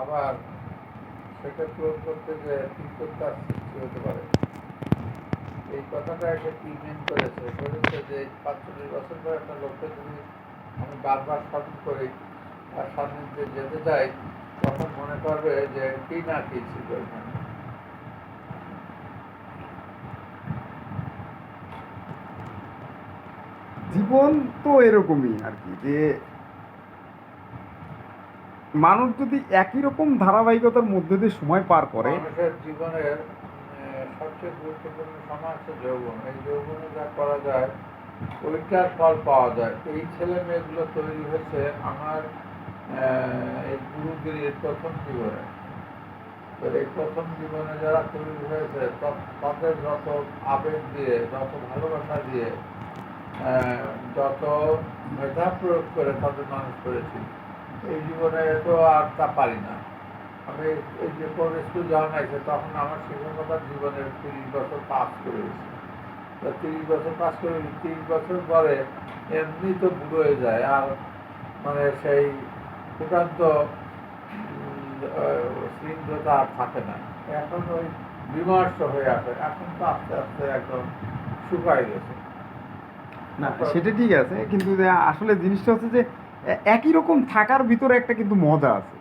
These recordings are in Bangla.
আবার সেটা পূরণ করতে যে তিক্ততার সৃষ্টি হতে পারে। এই কথাটা একটা ট্রিটমেন্ট করেছে। করেছে যে পাঁচচল্লিশ বছর পর একটা লোককে যদি আমি বারবার স্মরণ করি আর সান্নিধ্যে যেতে চাই তখন মনে করবে যে কি না কি ছিল জীবন তো এরকমই আর কি, যে মানুষ যদি একই রকম ধারাবাহিকতার মধ্যে দিয়ে সময় পার করে জীবনের সবচেয়ে গুরুত্বপূর্ণ সময় হচ্ছে যৌবন। এই যৌবনে যা করা যায়, ওইটার ফল পাওয়া যায়। এই ছেলে মেয়েগুলো তৈরি হয়েছে আমার এই গুরুগিরির প্রথম জীবনে। তো এই প্রথম জীবনে যারা তৈরি হয়েছে তাদের যত আবেগ দিয়ে, যত ভালোবাসা দিয়ে যত মেধা প্রয়োগ করে তাদের মানুষ করেছি এই জীবনে তো আর তা পারি না। আমি এই যে কোন স্কুল যখন আছে তখন আমার শিক্ষকতার জীবনের তিরিশ বছর পাস করে গেছি। তো তিরিশ বছর পাস করে তিরিশ বছর পরে এমনি তো বুড়ো হয়ে যায়। আর মানে সেই ফুটান্ত স্নিগ্ধতা আর থাকে না। এখন ওই বিমর্ষ হয়ে আসে এখন তো আস্তে আস্তে একদম শুকাই গেছে। না, সেটা ঠিক আছে। কিন্তু আসলে জিনিসটা হচ্ছে যে একই রকম থাকার ভিতরে একটা কিন্তু মজা আছে।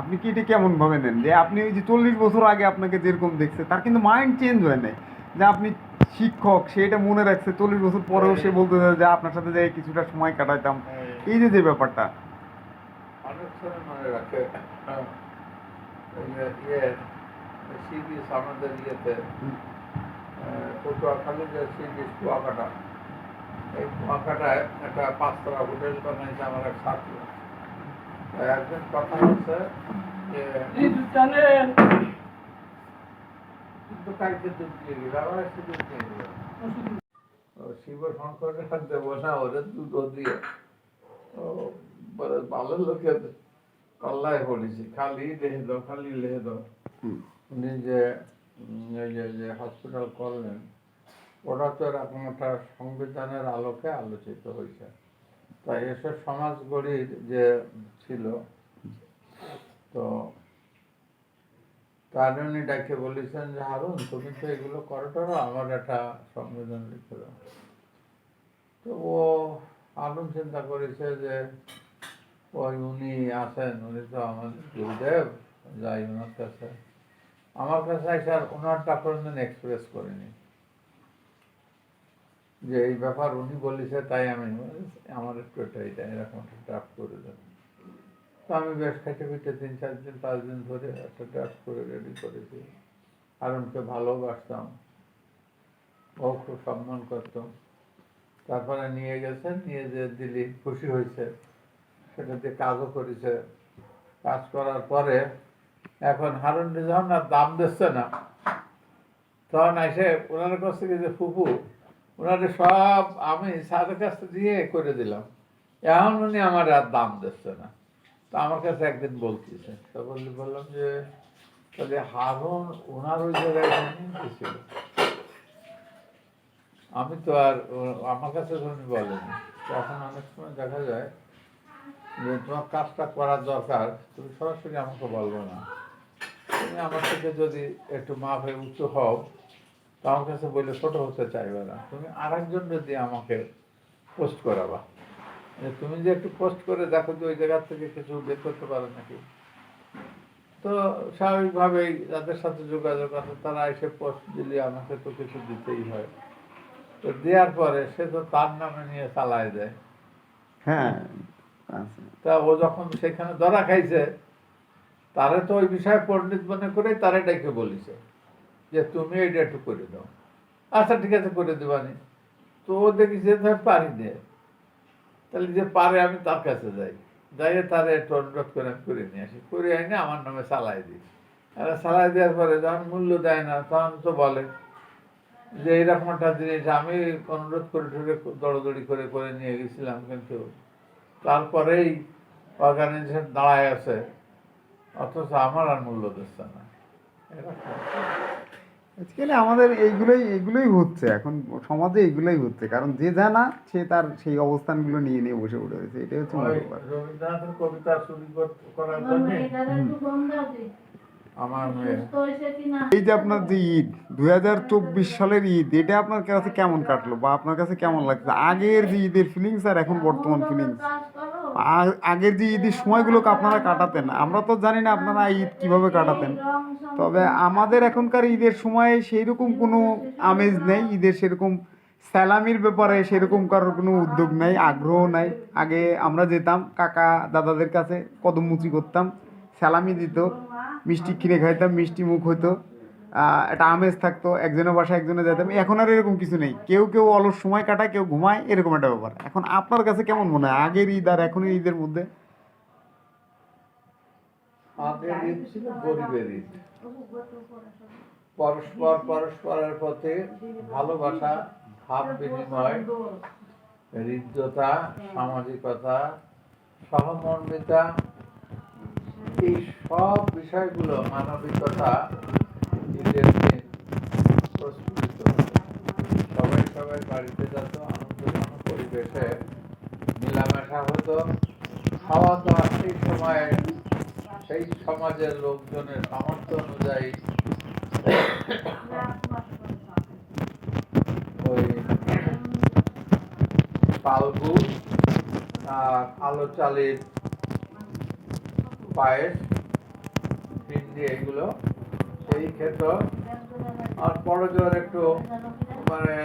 আপনি কি এটা কেমন ভাবে নেন? যে আপনি ওই যে চল্লিশ বছর আগে আপনাকে যেরকম দেখছে তার কিন্তু মাইন্ড চেঞ্জ হয় নাই। যে আপনি শিক্ষক সে এটা মনে রাখছে চল্লিশ বছর পরেও সে বলতে চায় যে আপনার সাথে যাই কিছুটা সময় কাটাইতাম। এই যে যে ব্যাপারটা। অনেক সময় মনে রাখে। যে ইয়ে আমাদের ইয়েতে পটুয়াখালী যে সি বিচ কুয়াকাটা। এই কুয়াকাটায় একটা পাঁচতলা হোটেল বানাইছে আমার এক ছাত্র কথা হচ্ছে যে কিন্তু কালকে দুধ দিয়ে গেল আবার একটু দুধ দিয়ে গেল শিব শঙ্কর দেবো না ওদের দুধ দিয়ে। ও বলে ভালো লোকের কল্লায় পড়েছি খালি লেহে দাও খালি লেহে দাও। উনি যে হসপিটাল করলেন ওটা তো এরকম একটা সংবিধানের আলোকে আলোচিত হয়েছে। তাই এসব সমাজ গড়ির যে ছিল, তো তার উনি ডাকে বলেছেন যে, হারুন, তুমি তো এগুলো করো আমার একটা সংবিধান লিখে দাও। তো ও হারুন চিন্তা করেছে যে, ওই উনি আছেন, উনি তো আমাদের গুরুদেব, যাই ওনার কাছে। আমার কাছে এসে আর ওনারটা কোনোদিন এক্সপ্রেস করিনি। যে এই ব্যাপার উনি বলেছে, তাই আমি আমার একটু এটা এটা, এরকম একটা ড্রাফট করে দেন তো আমি বেশ খেটে পিটে তিন, চার দিন, পাঁচ দিন ধরে একটা ড্রাফট করে রেডি করেছি হারুনকে ভালোবাসতাম, ও খুব সম্মান করতাম তারপরে নিয়ে গেছেন নিয়ে যে দিলি, খুশি হয়েছে। সেটা দিয়ে কাজও করেছে। কাজ করার পরে এখন হারুন যখন আর দাম দিচ্ছে না। তখন এসে ওনার কাছ থেকে যে ফুফু ওনাদের সব আমি স্যারের কাছে দিয়ে করে দিলাম। এখন উনি আমার আর দাম দিচ্ছে না। তো আমার কাছে একদিন বলতেছে। তো বললি বললাম যে, তাহলে হারুন ওনার ওই জায়গায় আমি তো আর আমার কাছে উনি বলেনি। এখন অনেক সময় দেখা যায় যে, তোমার কাজটা করার দরকার, তুমি সরাসরি আমাকে বলব না। তুমি আমার থেকে যদি একটু মাপে উঁচু হও তো আমার কাছে বললে ছোট হতে চাইবে না। তুমি আরেকজন যদি আমাকে পোস্ট করাবা তুমি যে একটু পোস্ট করে দেখো যে ওই জায়গার থেকে কিছু বের করতে পারো নাকি? তো স্বাভাবিকভাবেই যাদের সাথে যোগাযোগ আছে তারা এসে পোস্ট দিলে আমাকে তো কিছু দিতেই হয়। তো দেওয়ার পরে সে তো তার নামে নিয়ে চালায় দেয়। হ্যাঁ তা ও যখন সেখানে ধরা খাইছে তারে তো ওই বিষয়ে পণ্ডিত মনে করে তারে ডেকে বলিছে। যে তুমি এইটা একটু করে দাও। আচ্ছা ঠিক আছে, করে দেবানি। তো ও দেখি যে পারি দে তাহলে যে পারে, আমি তার কাছে যাই। যাই তারে একটু অনুরোধ করে আমি করে নিয়ে আসি। করে আইনে আমার নামে চালাই দিই। আর সালাই দেওয়ার পরে যখন মূল্য দেয় না, তখন তো বলে যে এইরকম একটা জিনিস আমি অনুরোধ করে ঠরে দৌড়দৌড়ি করে করে নিয়ে গেছিলাম কিন্তু তারপরেই অর্গানাইজেশন দাঁড়ায় আছে। অথচ আমার আর মূল্য দিচ্ছে না। এরকম। আজকাল আমাদের এইগুলোই এইগুলোই হচ্ছে। এখন সমাজে এইগুলোই হচ্ছে। কারণ যে জানা সে তার সেই অবস্থানগুলো নিয়ে নিয়ে বসে পড়ে রয়েছে। এটাই হচ্ছে মূল ব্যাপার। রবীন্দ্রনাথের কবিতা চুরি করার আমার জন্য? এই যে আপনার যে ঈদ দুই হাজার চব্বিশ সালের ঈদ এটা আপনার কাছে কেমন কাটলো বা আপনার কাছে কেমন লাগছে? আগের যে ঈদের ফিলিংস আর এখন বর্তমান ফিলিংস করো। আগের যে ঈদের সময়গুলোকে আপনারা কাটাতেন আমরা তো জানি না আপনারা ঈদ কীভাবে কাটাতেন তবে আমাদের এখনকার ঈদের সময়ে সেই রকম কোনো আমেজ নেই ঈদের সেরকম স্যালামির ব্যাপারে সেরকম কারোর কোনো উদ্যোগ নেই আগ্রহ নাই আগে আমরা যেতাম কাকা দাদাদের কাছে কদম মুচি করতাম স্যালামি দিত মিষ্টি কিনে খাইতাম মিষ্টি মুখ আহ, একটা আমেজ থাকতো, একজনের বাসায় একজনে যেতাম এখন আর এরকম কিছু নেই। কেউ কেউ অলস সময় কাটায়, কেউ ঘুমায়, এরকম একটা ব্যাপার। এখন আপনার কাছে কেমন মনে হয়? আগের ঈদ আর এখনের ঈদের মধ্যে? পরস্পর পরস্পরের প্রতি ভালোবাসা, ভাব বিনিময়, হৃদ্যতা, সামাজিকতা, সহমর্মিতা, এই সব বিষয়গুলো মানবিকতা ঈদের দিন প্রস্ফুটিত হতো। সবাই সবাই বাড়িতে যেত আনন্দঘন পরিবেশে মেলামেশা হতো খাওয়া দাওয়া সেই সময়ে সেই সমাজের লোকজনের সামর্থ্য অনুযায়ী ওই পালগু আর আলো চালের পায়েস ভিন্ডি এগুলো, সেই খেত। আর পরজোর একটু মানে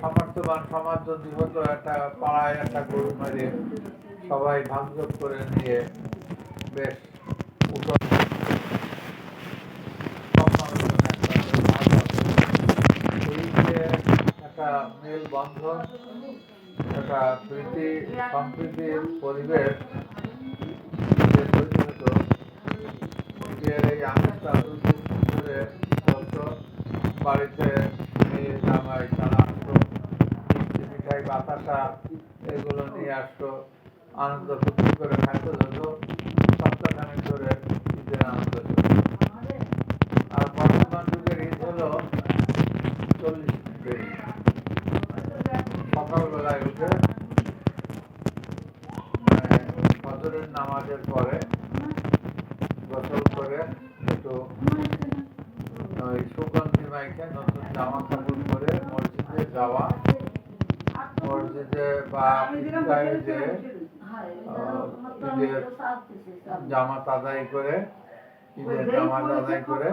সামর্থ্যবান সমাজ যদি হতো, একটা পাড়ায় একটা গরু সবাই ভাঙযোগ করে নিয়ে বেশ একটা প্রীতি, সম্প্রীতির পরিবেশ যে এই আমেজটা বাড়িতে মেয়ে জামাই তারা মিঠাই বাতাসা এগুলো নিয়ে আসতো আনন্দ ফুর্তি করে খাইতে যত সপ্তাহখানেক ধরে ঈদের আনন্দ ছিল আর বর্তমান যুগের ঈদ হলো চল্লিশ দিন সকালবেলায় উঠে মানে ফজরের নামাজের পরে গোসল করে একটু ওই সুগন্ধি মাইকে নতুন জামা কাপড় পরে মসজিদে যাওয়া মসজিদে বা ঈদগাহে যে ঈদের জামাত আদায় করে ঈদের নামাজ আদায় করে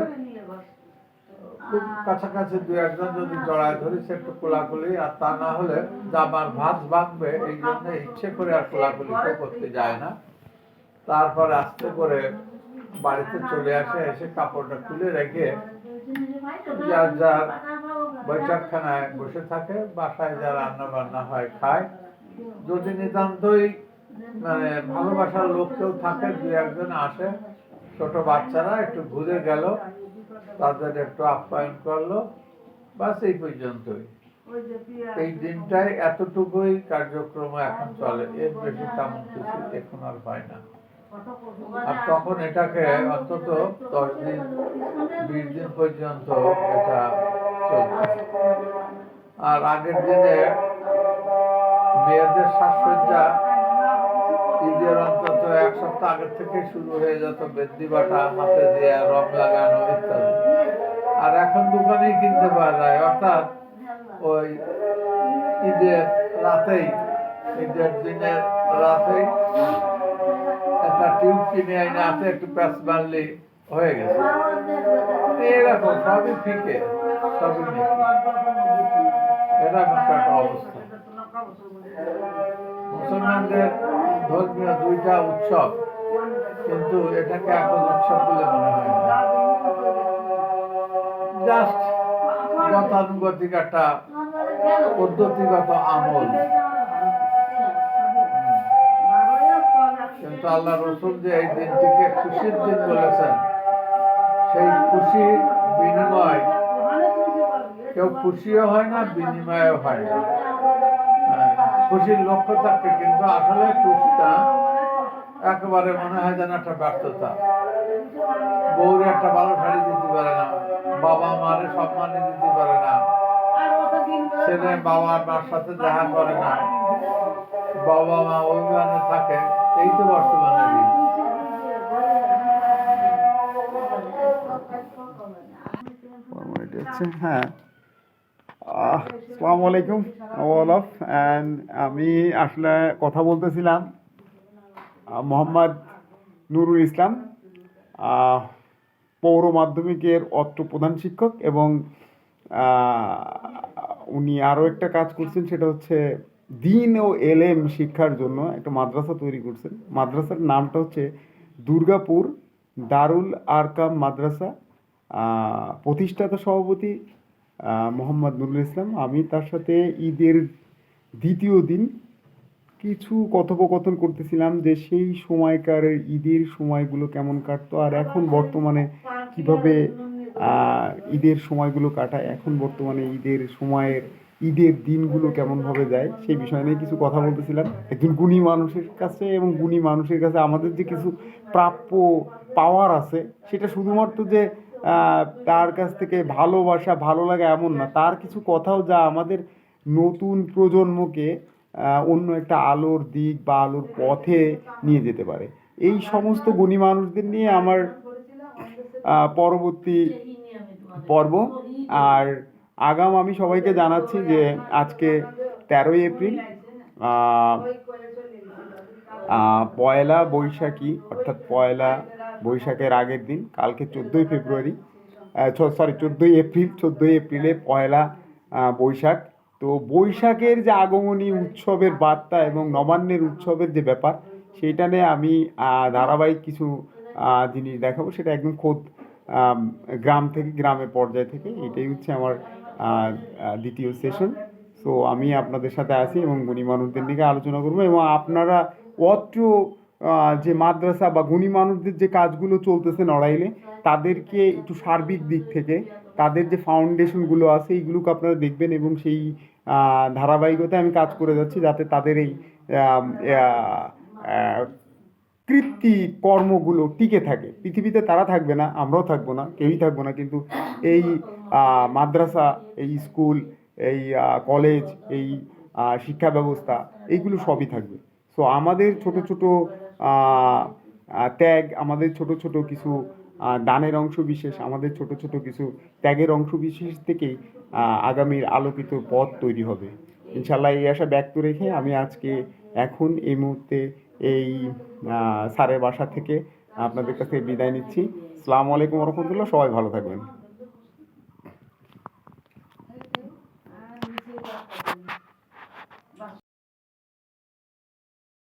খুব কাছাকাছি দু একজন যদি জড়ায় ধরি সে একটু কোলাকুলি আর তা না হলে জামার ভাঁজ ভাঙবে এই জন্য ইচ্ছে করে আর কোলাকুলি কেউ করতে যায় না। তারপর আস্তে করে বাড়িতে চলে আসে এসে কাপড়টা খুলে রেখে যার যার বৈঠকখানায় বসে থাকে বাসায় যা রান্না বান্না হয় খায়। যদি নিতান্তই মানে ভালোবাসার লোক কেউ থাকে, দু একজন আসে, ছোট বাচ্চারা একটু ঘুরে গেল, তাদের একটু আপ্যায়ন করল, বাস এই পর্যন্তই। এই দিনটাই এতটুকুই কার্যক্রম এখন চলে, এর বেশি তেমন কিছু এখন আর হয় না। আর তখন এটাকে অন্তত দশ দিন, বিশ দিন পর্যন্ত এটা চলত আর আগের দিনে মেয়েদের সাজসজ্জা ঈদের অন্তত এক সপ্তাহ আগের থেকে শুরু হয়ে যেত বেদি বাটা, হাতে দিয়ে রং লাগানো ইত্যাদি। আর এখন দোকানেই কিনতে পাওয়া যায়। অর্থাৎ ওই ঈদের রাতেই, ঈদের দিনের রাতেই একটা টিউব কিনে এনে হাতে একটু প্যাঁচ মারলে হয়ে গেছে। এরকম সবই ফিকে, সবই। এরকম একটা অবস্থা। মুসলমানদের ধর্মীয় দুইটা উৎসব, কিন্তু এটাকে এখন উৎসব বলে মনে হয় জাস্ট গতানুগতিক একটা পদ্ধতিগত আমল। কিন্তু আল্লাহ রসুল যে এই দিনটিকে খুশির দিন বলেছেন, সেই খুশি বিনিময় কেউ খুশিও হয় না, বিনিময়ও হয় না। খুশির লক্ষ্য থাকে, কিন্তু আসলে খুশিটা একেবারে মনে হয় যেন একটা ব্যর্থতা। বউরে একটা ভালো শাড়ি দিতে পারে না, বাবা মারে সম্মানই দিতে পারে না, ছেলে বাবা মার সাথে দেখা করে না, বাবা মা অভিমানে থাকে, এই তো বর্তমানে হ্যাঁ। আসসালামু আলাইকুম অল অফ অ্যান্ড আমি আসলে কথা বলতেছিলাম মোহাম্মদ নুরুল ইসলাম পৌর মাধ্যমিকের অত্র প্রধান শিক্ষক এবং উনি আরও একটা কাজ করছেন, সেটা হচ্ছে দিন ও এলএম শিক্ষার জন্য একটা মাদ্রাসা তৈরি করছেন। মাদ্রাসার নামটা হচ্ছে দুর্গাপুর দারুল আরকাম মাদ্রাসা। প্রতিষ্ঠাতা সভাপতি মোহাম্মদ নুরুল ইসলাম। আমি তার সাথে ঈদের দ্বিতীয় দিন কিছু কথোপকথন করতেছিলাম যে সেই সময়কার ঈদের সময়গুলো কেমন কাটতো আর এখন বর্তমানে কীভাবে ঈদের সময়গুলো কাটায়, এখন বর্তমানে ঈদের সময়ের, ঈদের দিনগুলো কেমনভাবে যায় সেই বিষয় নিয়ে কিছু কথা বলতেছিলাম। একজন গুণী মানুষের কাছে এবং গুণী মানুষের কাছে আমাদের যে কিছু প্রাপ্য পাওয়ার আছে, সেটা শুধুমাত্র যে তার কাছ থেকে ভালোবাসা ভালো লাগা এমন না। তার কিছু কথাও যা আমাদের নতুন প্রজন্মকে অন্য একটা আলোর দিক বা আলোর পথে নিয়ে যেতে পারে। এই সমস্ত গুণী মানুষদের নিয়ে আমার পরবর্তী পর্ব। আর আগাম আমি সবাইকে জানাচ্ছি যে আজকে তেরোই এপ্রিল পয়লা বৈশাখী, অর্থাৎ পয়লা বৈশাখের আগের দিন, কালকে চোদ্দোই ফেব্রুয়ারি সরি চোদ্দোই এপ্রিল, চোদ্দোই এপ্রিলে পয়লা বৈশাখ। তো বৈশাখের যে আগমনী উৎসবের বার্তা এবং নবান্নের উৎসবের যে ব্যাপার, সেইটা নিয়ে আমি ধারাবাহিক কিছু জিনিস দেখাবো। সেটা একদম খোদ গ্রাম থেকে গ্রামের পর্যায় থেকে। এটাই হচ্ছে আমার দ্বিতীয় সেশন। সো আমি আপনাদের সাথে আছি এবং গুণী মানুষদের নিয়ে আলোচনা করব এবং আপনারা অত্র যে মাদ্রাসা বা গুণী মানুষদের যে কাজগুলো চলতেছে নড়াইলে, তাদেরকে একটু সার্বিক দিক থেকে, তাদের যে ফাউন্ডেশনগুলো আছে, এইগুলোকে আপনারা দেখবেন এবং সেই ধারাবাহিকতায় আমি কাজ করে যাচ্ছি যাতে তাদের এই কৃত্তি কর্মগুলো টিকে থাকে। পৃথিবীতে তারা থাকবে না, আমরাও থাকব না, কেউই থাকব না, কিন্তু এই মাদ্রাসা, এই স্কুল, এই কলেজ এই শিক্ষা ব্যবস্থা, এইগুলো সবই থাকবে। সো আমাদের ছোট ছোট ত্যাগ, আমাদের ছোট ছোট কিছু দানের অংশ বিশেষ আমাদের ছোট ছোট কিছু ত্যাগের অংশ বিশেষ থেকেই আগামীর আলোকিত পথ তৈরি হবে। ইনশাল্লাহ এই আশা ব্যক্ত রেখে আমি আজকে এখন এই মুহূর্তে এই স্যারের বাসা থেকে আপনাদের কাছে বিদায় নিচ্ছি। আসসালামু আলাইকুম রহমতুল্লাহ। সবাই ভালো থাকবেন।